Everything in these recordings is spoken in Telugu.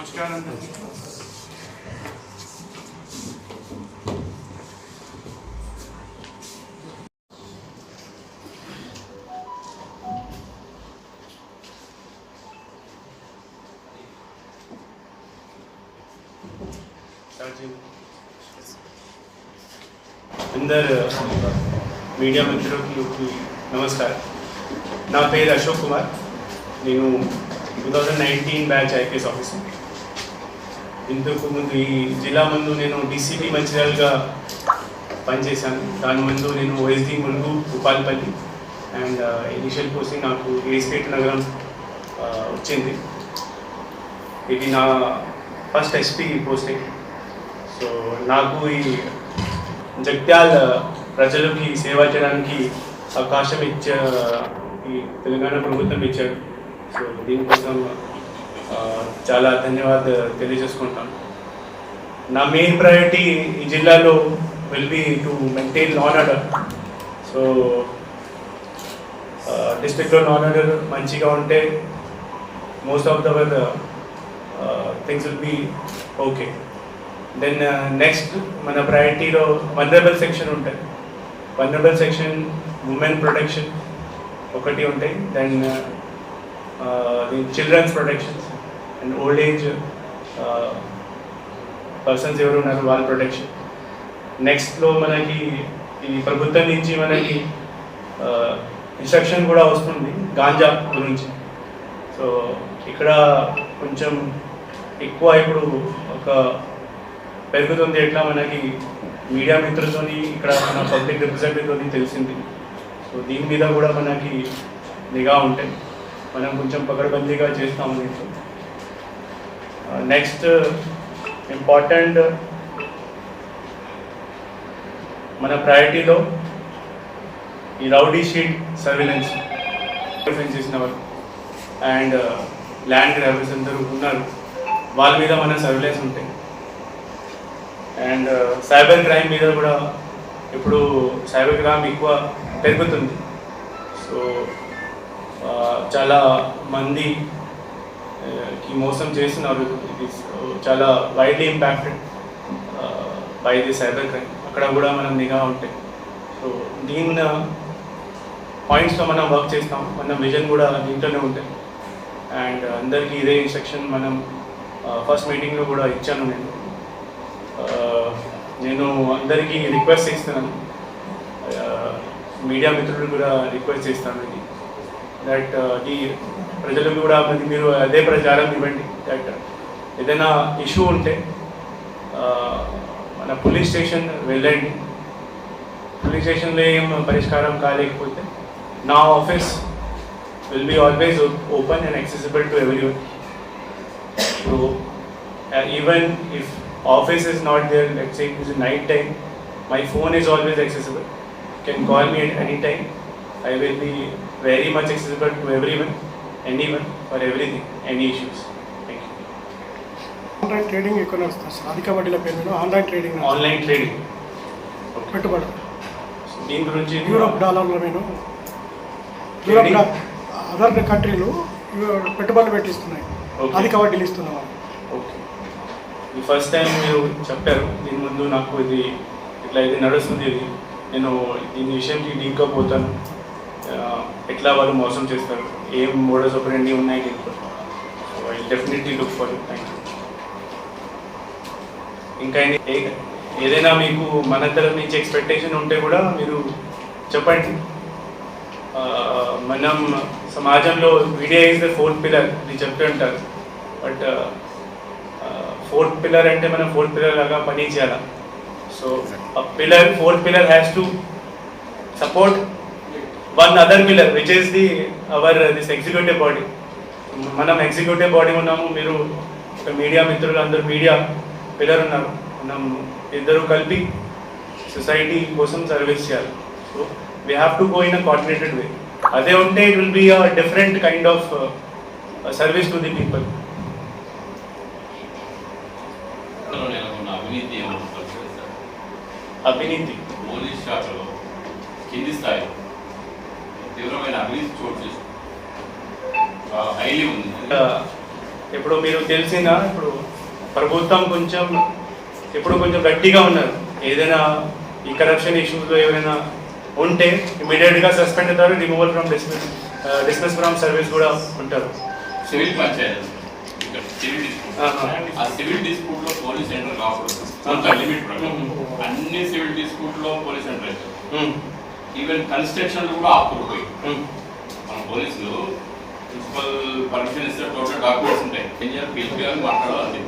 నమస్కారం అందరికీ. అందరు మీడియా మిత్రులకు నమస్కారం నా పేరు అశోక్ కుమార్ నేను two thousand nineteen batch IPS officer ఇంతకు ముందు ఈ జిల్లా ముందు నేను డీసీపీ మంచిర్యాలుగా పనిచేశాను. దాని ముందు నేను OSD Mulugu Bhupalpally and initial posting నాకు ఏస్పేట్ నగరం uh, వచ్చింది. ఇది నా ఫస్ట్ ఎస్పీ పోస్టింగ్ సో నాకు ఈ జగ్త్యాల ప్రజలకి సేవ చేయడానికి అవకాశం ఇచ్చే ఈ తెలంగాణ ప్రభుత్వం ఇచ్చాడు సో దీనికోసం చాలా ధన్యవాద తెలియజేసుకుంటాం. నా మెయిన్ ప్రయారిటీ ఈ జిల్లాలో will be to maintain law and order so డిస్ట్రిక్ట్లో నాన్ ఆర్డర్ మంచిగా ఉంటే most of the other things will be okay then next మన ప్రయారిటీలో వనరబుల్ సెక్షన్ ఉంటాయి. వనరబుల్ సెక్షన్ ఉమెన్ ప్రొటెక్షన్ ఒకటి ఉంటాయి. Then children's protections and old age persons ఎవరు ఉన్నారు వాళ్ళ ప్రొటెక్షన్ నెక్స్ట్లో మనకి ఈ ప్రభుత్వం నుంచి మనకి ఇన్స్ట్రక్షన్ కూడా వస్తుంది గాంజా గురించి. సో ఇక్కడ కొంచెం ఎక్కువ ఇప్పుడు ఒక పెరుగుతుంది ఎట్లా మనకి మీడియా మిత్రులతోని ఇక్కడ మన పబ్లిక్ రిప్రజెంటేటివ్తో తెలిసింది. సో దీని మీద కూడా మనకి నిఘా ఉంటాయి మనం కొంచెం పకడ్బందీగా చేస్తాము దీంట్లో. Uh, next important uh, uh, మన ప్రయారిటీలో ఈ రౌడీ షీట్ సర్వేలెన్స్ డిఫెన్స్ చేసిన వాళ్ళు అండ్ ల్యాండ్ గ్రాబర్స్ అందరూ ఉన్నారు. వాళ్ళ మీద మన సర్వేలెన్స్ ఉంటాయి. అండ్ సైబర్ క్రైమ్ మీద కూడా ఇప్పుడు సైబర్ క్రైమ్ ఎక్కువ పెరుగుతుంది. సో చాలా మంది కి మోసం చేస్తున్నారు. ఇది uh, చాలా widely impacted by the cyber crime అక్కడ కూడా మనం నిఘా ఉంటాయి సో దీని పాయింట్స్లో మనం వర్క్ చేస్తాం. మన విజన్ కూడా దీంట్లోనే ఉంటాయి అండ్ అందరికీ ఇదే ఇన్స్ట్రక్షన్ మనం uh, ఫస్ట్ మీటింగ్లో కూడా ఇచ్చాను నేను. Uh, నేను అందరికీ రిక్వెస్ట్ చేస్తున్నాను. మీడియా మిత్రులు కూడా రిక్వెస్ట్ చేస్తాను ఇది. దట్ ది ప్రజలకు కూడా మరి మీరు అదే ప్రచారం ఇవ్వండి దట్ ఏదైనా ఇష్యూ ఉంటే మన పోలీస్ స్టేషన్ వెళ్ళండి. పోలీస్ స్టేషన్లో ఏం పరిష్కారం కాలేకపోతే నా office will be always open and accessible to every so even if office is not there let say it is night time my phone is always accessible can call me at any time I will be very much accessible to everyone anyone, for everything, any issues. Thank you. Online trading ఎక్కువ నడుస్తుంది సార్ అధిక వడ్డీల పేరు మీద ఆన్లైన్ ట్రేడింగ్ నడుస్తుంది. Online trading. Okay. పెట్టుబడి So, దీని గురించి యూరోప్ డాలర్ల మీద యూరోప్? డా- అదర్ కంట్రీలు యూ- పెట్టుబడులు పెట్టిస్తున్నాయి Okay. అధిక వడ్డీలు ఇస్తున్నాం ఓకే ఈ ఫస్ట్ టైం మీరు చెప్పారు దీని ముందు నాకు ఇది ఇట్లా ఇది నడుస్తుంది ఇది నేను దీని విషయంకి డీప్గా పోతాను ఎట్లా వాళ్ళు మోసం చేస్తారు? ఏం మోడల్స్ ఆపరేండి ఉన్నాయి దీంట్లో so I definitely look for thank you ఇంకా ఏదైనా మీకు మన తరఫు నుంచి ఎక్స్పెక్టేషన్ ఉంటే కూడా మీరు చెప్పండి. మనం సమాజంలో media is the fourth pillar అని చెప్తుంటారు బట్ ఫోర్త్ పిల్లర్ అంటే మనం ఫోర్త్ పిల్లర్ లాగా పని చేయాలి so pillar fourth pillar has to support one other pillar which is the our this executive body మనం ఎగ్జిక్యూటివ్ బాడీ ఉన్నాము మీరు మీడియా మిత్రులు అందరూ మీడియా పిల్లర్ ఉన్నారు మనం ఇద్దరు కలిపి సొసైటీ కోసం సర్వీస్ చేయాలి. So we have to go in a coordinated way అదే ఉంటే it will be a different kind of service to the people అవినీతి పోలీస్ శాఖలో కింది స్థాయిలో తీవ్రమైన అవినీతి చోటు హైలీ ఉంది. ఇప్పుడు మీరు తెలిసిందా? ఇప్పుడు ప్రభుత్వం కొంచెం ఇప్పుడు కొంచెం గట్టిగా ఉన్నారు. ఏదైనా ఈ కరప్షన్ ఇష్యూస్లో ఏమైనా ఉంటే ఇమీడియట్గా సస్పెండ్ అవుతారు removal from dismiss dismiss from service కూడా ఉంటారు. సివిల్ పంచాయతీ. ఇక్కడ సివిల్ డిస్ప్యూట్ ఆహా. ఆ సివిల్ డిస్ప్యూట్లో పోలీస్ సెంటర్ కాకూడదు కొంత లిమిట్ ప్రకారం. మ్మ్. అన్ని సివిల్ డిస్ప్యూట్లో పోలీస్ సెంటర్ అవుతారు. ఈవెన్ కన్స్ట్రక్షన్ కూడా ఆపుకుపోయి. ఉమ్, మన పోలీసులు ప్రిన్సిపల్ పర్మిషన్ ఇస్తే టోటల్ డాక్యుమెంట్స్ ఉంటాయి. ఏం చేయాలి పిలిపియాలి మాట్లాడాలి.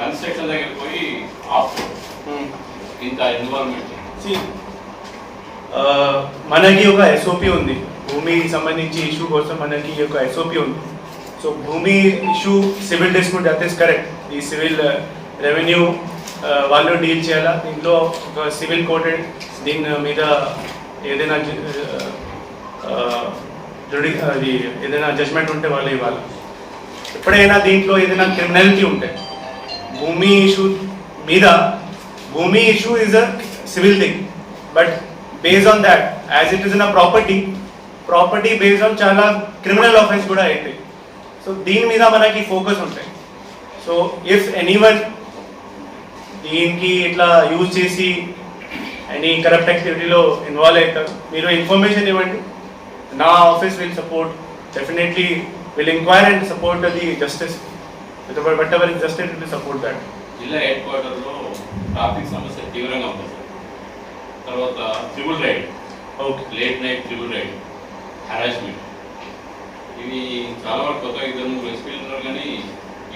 కన్స్ట్రక్షన్ దగ్గరికి పోయి ఆపు. ఉమ్. ఇంత ఆ, మనకి ఒక ఎస్ఓపి ఉంది. భూమికి సంబంధించి ఇష్యూ కోసం మనకి ఒక ఎస్ఓపి ఉంది. సో భూమి issue civil dispute that is correct ఈ సివిల్ రెవెన్యూ వాళ్ళు డీల్ చేయాలా? దీంట్లో ఒక సివిల్ కోర్టెడ్ దీని మీద ఏదైనా జుడి అది ఏదైనా జడ్జ్మెంట్ ఉంటే వాళ్ళు ఇవ్వాలి. ఎప్పుడైనా దీంట్లో ఏదైనా క్రిమినాలిటీ ఉంటే భూమి ఇష్యూ మీద భూమి issue is a civil thing but based on that as it is in a property property based on చాలా క్రిమినల్ ఆఫెన్స్ కూడా అవుతాయి సో దీని మీద మనకి ఫోకస్ ఉంటాయి. సో ఇఫ్ ఎనీవన్ దీనికి ఇట్లా యూజ్ చేసి ఎనీ కరప్ట్ యాక్టివిటీలో ఇన్వాల్వ్ అవుతారు. మీరు ఇన్ఫర్మేషన్ ఇవ్వండి. నా office will support definitely will enquire and support the justice but ever justice will support that జిల్లా హెడ్ క్వార్టర్లో ట్రాఫిక్ సమస్య తీవ్రంగా ఉంది సార్ తర్వాత triple ride okay late night triple ride harassment ఇవి చాలా వరకు కొత్తగా ఇద్దరు ముగ్గురు ఎస్పీలు ఉన్నారు కానీ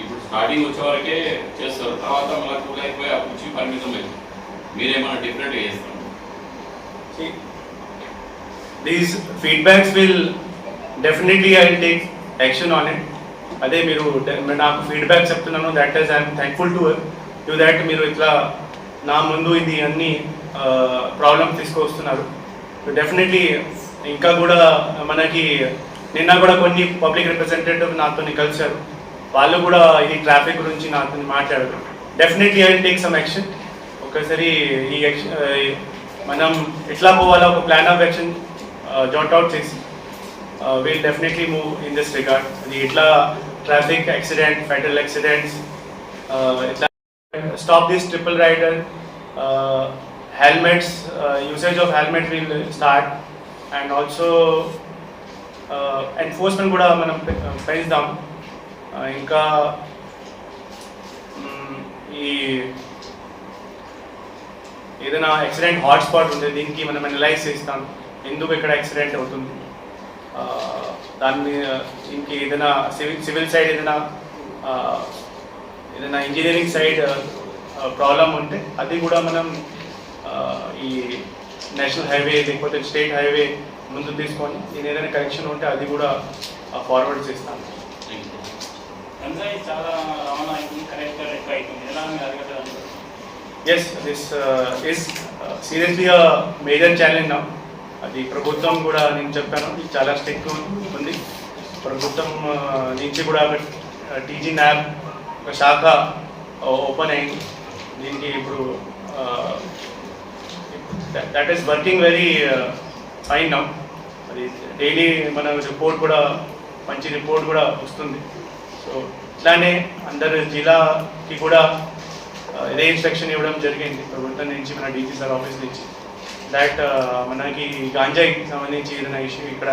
ఇప్పుడు స్టార్టింగ్ వచ్చే వరకే చేస్తారు. తర్వాత మళ్ళీ కూల్ అయిపోయి అప్పుడు వచ్చి పరిమితం అయింది మీరేమైనా డిఫరెంట్గా చేస్తారు See, these feedbacks will definitely I'll take action అదే మీరు నాకు ఫీడ్బ్యాక్ చెప్తున్నాను that is I'm thankful to to that మీరు ఇట్లా నా ముందు ఇది అన్ని ప్రాబ్లమ్స్ తీసుకొస్తున్నారు. డెఫినెట్లీ ఇంకా కూడా మనకి నిన్న కూడా కొన్ని పబ్లిక్ రిప్రజెంటేటివ్ నాతో కలిశారు. వాళ్ళు కూడా ఇది ట్రాఫిక్ గురించి నాతో మాట్లాడారు. Definitely I take some action ఒకసారి ఈ యాక్షన్ మనం ఎట్లా పోవాలో ఒక plan of action jot out చేసి will definitely move in this regard అది ఎట్లా ట్రాఫిక్ యాక్సిడెంట్ ఫెటల్ యాక్సిడెంట్స్ ఎట్లా stop this triple rider helmets usage of helmet will start and also enforcement కూడా మనం పె- పెంచుదాం Uh, ఇంకా మ్, ఈ ఏదైనా యాక్సిడెంట్ హాట్స్పాట్ ఉంది దీనికి మనం అనలైజ్ చేస్తాం. ఎందుకు ఇక్కడ యాక్సిడెంట్ అవుతుంది? దాన్ని దీనికి ఏదైనా సివిల్ సివిల్ సైడ్ ఏదైనా ఏదైనా ఇంజనీరింగ్ సైడ్ ప్రాబ్లం ఉంటే అది కూడా మనం ఈ నేషనల్ హైవే లేకపోతే స్టేట్ హైవే ముందు తీసుకొని దీని ఏదైనా కనెక్షన్ ఉంటే అది కూడా ఫార్వర్డ్ చేస్తాను చాలా రవాణా కరెక్ట్గా ఎక్కువ అవుతుంది. ఎలా మీరు yes this is seriously major challenge నా అది ప్రభుత్వం కూడా నేను చెప్పాను ఇది చాలా స్ట్రిక్ట్ ఉంది. ప్రభుత్వం uh, నుంచి కూడా టీజీ ల్యాబ్ uh, ఒక శాఖ uh, ఓపెన్ అయింది. దీనికి ఇప్పుడు that is working very fine now అది డైలీ మన రిపోర్ట్ కూడా మంచి రిపోర్ట్ కూడా వస్తుంది. సో ఇట్లానే అందరు జిల్లాకి కూడా ఇదే ఇన్స్ట్రక్షన్ ఇవ్వడం జరిగింది. ప్రభుత్వం నుంచి మన డీసీ సార్ ఆఫీస్ నుంచి. దాట్ uh, మనకి గాంజాయికి సంబంధించి ఏదైనా ఇష్యూ ఇక్కడ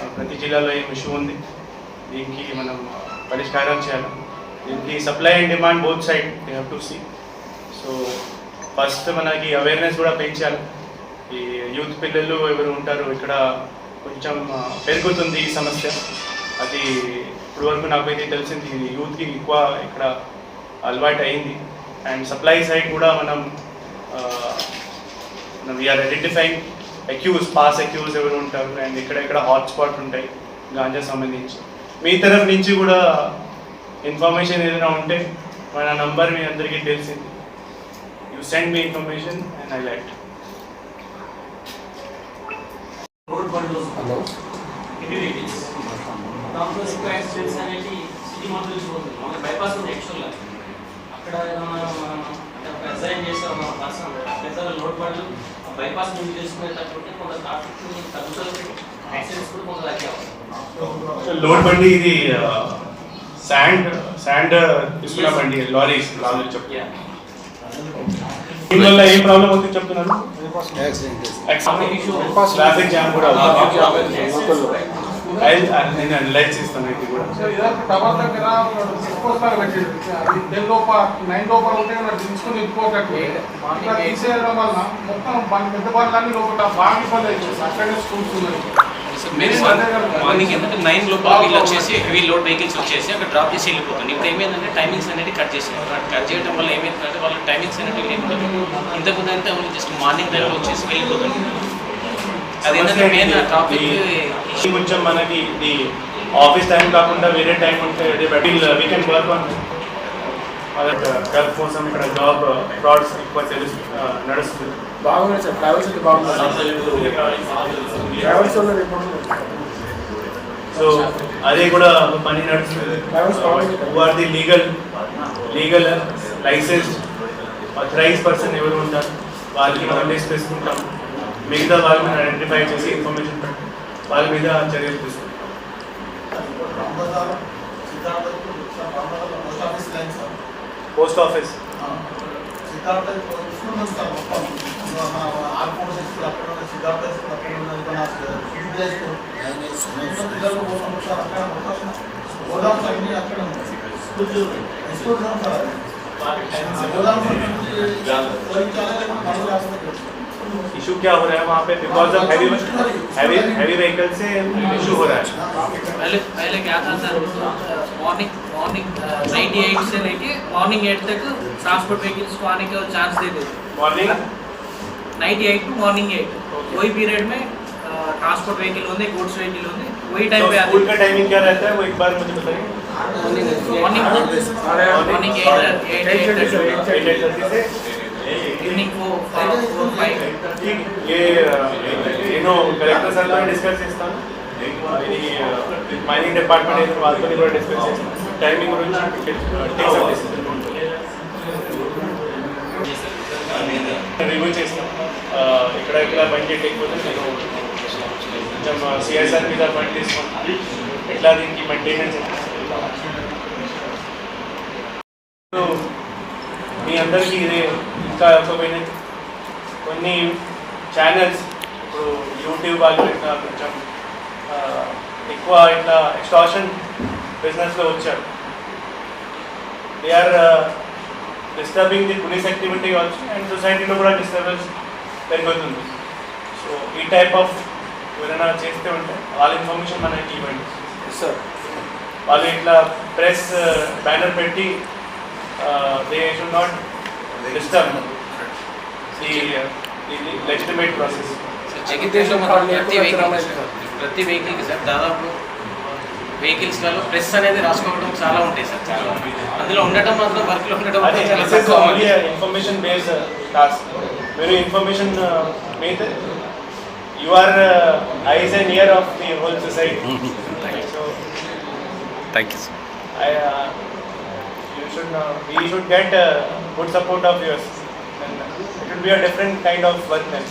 uh, ప్రతి జిల్లాలో ఏం ఇష్యూ ఉంది? దీనికి మనం పరిష్కారం చేయాలి. దీనికి supply and demand both side we have to see so first మనకి అవేర్నెస్ కూడా పెంచాలి. ఈ యూత్ పిల్లలు ఎవరు ఉంటారు ఇక్కడ కొంచెం uh, పెరుగుతుంది ఈ సమస్య. అది ఇప్పుడు వరకు నాకైతే తెలిసింది ఇది యూత్కి ఎక్కువ ఇక్కడ అలవాటు అయింది అండ్ సప్లై సైడ్ కూడా మనం we are identifying accused pass accused ఎవరు ఉంటారు అండ్ ఇక్కడ ఇక్కడ హాట్ స్పాట్ ఉంటాయి గాంజా సంబంధించి మీ తరఫు నుంచి కూడా ఇన్ఫర్మేషన్ ఏదైనా ఉంటే మన నంబర్ మీ అందరికీ తెలిసింది you send me information and I light hello దాంట్లో ఎక్కువ యాక్సిడెంట్స్ అనేది సిటీ బైపాస్ ఉంది యాక్చువల్గా ఒక అసైన్ చేసే ఒక పర్సన్ పెద్ద లోడ్ బండ్లు బైపాస్ నుంచి చేసుకునేటటువంటి కొంత ట్రాఫిక్ తగ్గుతుంది. యాక్సిడెంట్స్ కూడా కొంత తగ్గే. లోడ్ బండి ఇది శాండ్ శాండ్ తీసుకున్నామండి లారీస్ లారీలు చెప్పు. Yeah. దీనివల్ల ఏం ప్రాబ్లం అవుతుంది చెప్తున్నారు ట్రాఫిక్ జామ్ కూడా నేను అనలైజ్ చేస్తాను ఇది కూడా టవర్ దగ్గర అది టెన్ లోపల నైన్ లోపల ఉంటే మనం దించుకొని వెళ్ళిపోకట్టు ఇట్లా తీసేయడం వల్ల మొత్తం బండి పెద్ద బండ్లన్నీ లోపల బాగా ఇబ్బంది అవుతుంది. అక్కడే స్కూల్స్ ఉన్నాయి. మెయిన్ మార్నింగ్ ఏంటంటే నైన్ లోపల వీళ్ళు వచ్చేసి హెవీ లోడ్ వెహికల్స్ వచ్చేసి అక్కడ డ్రాప్ చేసి వెళ్ళిపోతుంది. ఇప్పుడు ఏమైందంటే టైమింగ్స్ అనేది కట్ చేసారు కట్ చేయడం వల్ల ఏమైందంటే వాళ్ళ టైమింగ్స్ అనేవి లేకుండా ఇంతకుముందు అంటే జస్ట్ మార్నింగ్ టైంలో వచ్చేసి వెళ్ళిపోతుంది అది ఏంటంటే మెయిన్ ట్రాఫిక్ ఈ కొంచెం మనకి ఇది ఆఫీస్ టైం కాకుండా వేరే టైం ఉంటే అదే we can work on Gulf కోసం ఇక్కడ జాబ్ ఫ్రాడ్స్ ఎక్కువ తెలుసు నడుస్తుంది. బాగున్నాయి సార్. ట్రావెల్స్ అయితే బాగున్నాయి ట్రావెల్స్ సో అదే కూడా పని నడుస్తుంది. బాగుంది. Are the legal legal licence authorize person ఎవరు ఉంటారు? వాళ్ళకి మనం లిస్ట్ తీసుకుంటాం మిగతా వాళ్ళ మీద ఐడెంటిఫై చేసి ఇన్ఫర్మేషన్ పెట్టి వాళ్ళ మీద చర్యలు తీసుకుంటాం పోస్ట్ ఆఫీస్ इशू क्या हो रहा है वहाँ पे because of heavy heavy heavy vehicle से इशू हो रहा है पहले पहले क्या था sir morning morning ninety eight से लेके मॉर्निंग एट तक ट्रांसपोर्ट व्हीकल्स को आने का चांस दे देते morning ninety eight to morning eight वही पीरियड में ट्रांसपोर्ट व्हीकल होंगे गुड्स व्हीकल होंगे वही टाइम पे स्कूल आते का टाइमिंग क्या रहता है वो एक बार मुझे बताइए morning morning eight eight eight thirty eight eight thirty से యూనిక్ సార్ డిస్కస్ చేస్తాను మైనింగ్ డిపార్ట్మెంట్ వాళ్ళతో కూడా డిస్కస్ చేస్తాను టైమింగ్ గురించి రివ్యూ చేస్తాం ఇక్కడ ఇక్కడ బండి చేయకపోతే నేను కొంచెం సిఎస్ఆర్ మీద బండి తీసుకుంటాను ఎట్లా దీనికి మెయింటెనెన్స్ మీ అందరికీ ఇదే ఇంకా వినతి కొన్ని ఛానల్స్ ఇప్పుడు యూట్యూబ్ వాళ్ళు ఇట్లా కొంచెం ఎక్కువ ఇట్లా ఎక్స్టాషన్ బిజినెస్లో వచ్చారు. They are disturbing the police activity also and సొసైటీలో కూడా డిస్టర్బెన్స్ పెరుగుతుంది. సో ఈ టైప్ ఆఫ్ ఎవరైనా చేస్తే ఉంటే వాళ్ళ ఇన్ఫర్మేషన్ మనకి ఇవ్వండి. సార్ వాళ్ళు ఇట్లా ప్రెస్ బ్యానర్ పెట్టి they should not disturb the legitimate process జగిత్యాలలో మాత్రం ప్రతి వెహికల్ ప్రతి వెహికల్కి సార్ దాదాపు వెహికల్స్లలో ప్రెస్ అనేది రాసుకోవడం చాలా ఉంటాయి సార్ చాలా అందులో ఉండటం మాత్రం వర్క్లో ఉండటం ఇన్ఫర్మేషన్ బేస్డ్ టాస్క్ మీరు ఇన్ఫర్మేషన్ మీద you are eyes and ear of the whole society so thank you sir you should, uh, we should get uh, good support of yours. Then it will be a different kind of work then.